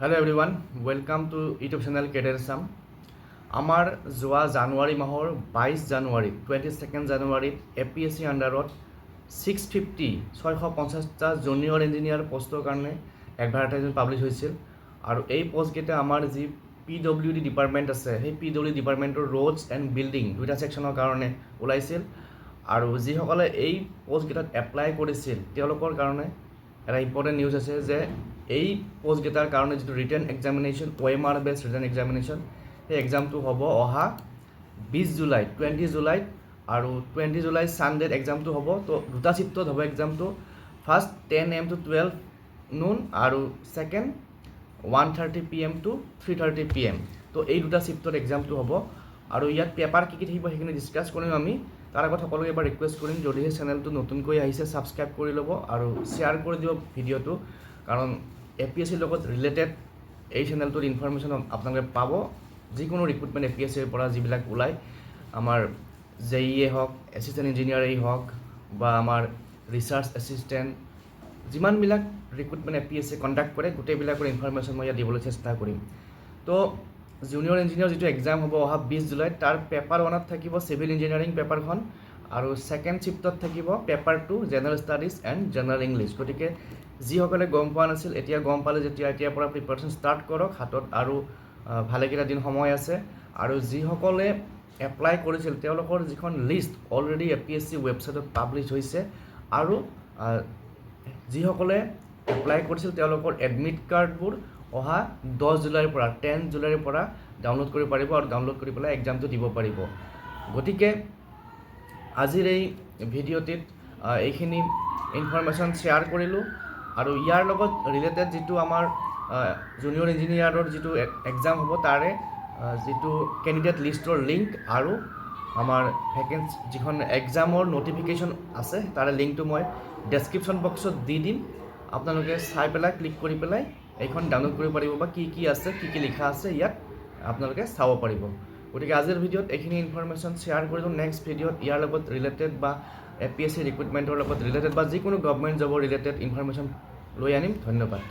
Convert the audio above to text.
Hello' everyone welcome to YouTube channel কেডেৰ চাম আমাৰ যোৱা জানুৱাৰী মাহৰ বাইছ জানুৱাৰীত টুৱেণ্টি ছেকেণ্ড জানুৱাৰীত এ পি এছ চি আণ্ডাৰত ছিক্স ফিফটি ছয়শো পঞ্চাছটা জুনিয়ৰ ইঞ্জিনিয়াৰ পষ্টৰ কাৰণে এডভাৰটাইজমেণ্ট পাব্লিছ হৈছিল। আৰু এই পষ্টকেইটা আমাৰ যি পি ডব্লিউ ডি ডিপাৰ্টমেণ্ট আছে, সেই পি ডব্লিউ ডি ডিপাৰ্টমেণ্টৰ ৰোডছ এণ্ড বিল্ডিং দুটা ছেকশ্যনৰ কাৰণে ওলাইছিল। আৰু যিসকলে এই পষ্টকেইটাত এপ্লাই কৰিছিল, তেওঁলোকৰ কাৰণে এটা ইম্পৰ্টেণ্ট নিউজ আছে যে এই পষ্টকেইটাৰ কাৰণে যিটো ৰিটেন এক্সামিনেশ্যন আৰ বেছ ৰিটেন এক্সামিনেশ্যন সেই এক্সামটো হ'ব অহা বিছ জুলাইত টুৱেণ্টি জুলাইত আৰু টুৱেণ্টি জুলাই ছানডেত এক্সামটো হ'ব, তো দুটা চিফ্টত হ'ব এক্সামটো first ten AM to twelve noon আৰু second one thirty P M to three thirty P M তো এই দুটা চিফ্টত এক্সামটো হ'ব। আৰু ইয়াত পেপাৰ কি কি থাকিব সেইখিনি ডিছকাছ কৰিম আমি। তাৰ আগত সকলোকে এবাৰ ৰিকুৱেষ্ট কৰিম, যদিহে চেনেলটো নতুনকৈ আহিছে ছাবস্ক্ৰাইব কৰি ল'ব আৰু শ্বেয়াৰ কৰি দিব ভিডিঅ'টো কাৰণ এ পি এছ চিৰ লগত ৰিলেটেড এই চেনেলটোত ইনফৰমেশ্যন আপোনালোকে পাব। যিকোনো ৰিক্ৰুটমেণ্ট এ পি এছ চিৰ পৰা যিবিলাক ওলায়, আমাৰ জে ইয়ে হওক এছিষ্টেণ্ট ইঞ্জিনিয়াৰেই হওক, বা আমাৰ research assistant যিমানবিলাক recruitment A P S C conduct কৰে, গোটেইবিলাকৰ ইনফৰমেশ্যন মই ইয়াত দিবলৈ চেষ্টা কৰিম। তো জুনিয়ৰ ইঞ্জিনিয়াৰ যিটো এক্সাম হ'ব অহা বিছ জুলাইত, তাৰ পেপাৰ ওৱানত থাকিব চিভিল ইঞ্জিনিয়াৰিং পেপাৰখন আৰু ছেকেণ্ড চিফ্টত থাকিব paper two general studies and general English গতিকে যিসকলে গম পোৱা নাছিল, এতিয়া গম পালে যেতিয়া এতিয়াৰ পৰা প্ৰিপাৰেশ্যন ষ্টাৰ্ট কৰক, হাতত আৰু ভালেকেইটা দিন সময় আছে। আৰু যিসকলে এপ্লাই কৰিছিল, তেওঁলোকৰ যিখন list already A P S C ৱেবছাইটত পাব্লিছ হৈছে আৰু যিসকলে এপ্লাই কৰিছিল, তেওঁলোকৰ এডমিট কাৰ্ডবোৰ অহা দহ জুলাইৰ পৰা টেন জুলাইৰ পৰা ডাউনলোড কৰিব পাৰিব আৰু ডাউনলোড কৰি পেলাই এক্সামটো দিব পাৰিব। গতিকে, আজিৰ এই ভিডিঅ'টিত এইখিনি ইনফৰমেশ্যন শ্বেয়াৰ কৰিলোঁ আৰু ইয়াৰ লগত ৰিলেটেড যিটো আমাৰ জুনিয়ৰ ইঞ্জিনিয়াৰৰ যিটো এক্সাম হ'ব তাৰে যিটো কেণ্ডিডেট লিষ্টৰ লিংক আৰু আমাৰ ভেকেঞ্চি যিখন এক্সামৰ ন'টিফিকেশ্যন আছে, তাৰে লিংকটো মই ডেছক্ৰিপশ্যন বক্সত দি দিম। আপোনালোকে চাই পেলাই ক্লিক কৰি পেলাই এইখন ডাউনলোড কৰিব পাৰিব বা কি কি আছে, কি কি লিখা আছে, ইয়াত আপোনালোকে চাব পাৰিব। গতিকে আজিৰ ভিডিঅ'ত এইখিনি ইনফৰমেশ্যন শ্বেয়াৰ কৰিলোঁ নেক্সট ভিডিঅ'ত ইয়াৰ লগত ৰিলেটেড বা এ পি এছ চি ৰিক্ৰুটমেণ্টৰ লগত ৰিলেটেড বা যিকোনো গভমেণ্ট জবৰ ৰিলেটেড ইনফৰমেশ্যন লৈ আনিম। ধন্যবাদ।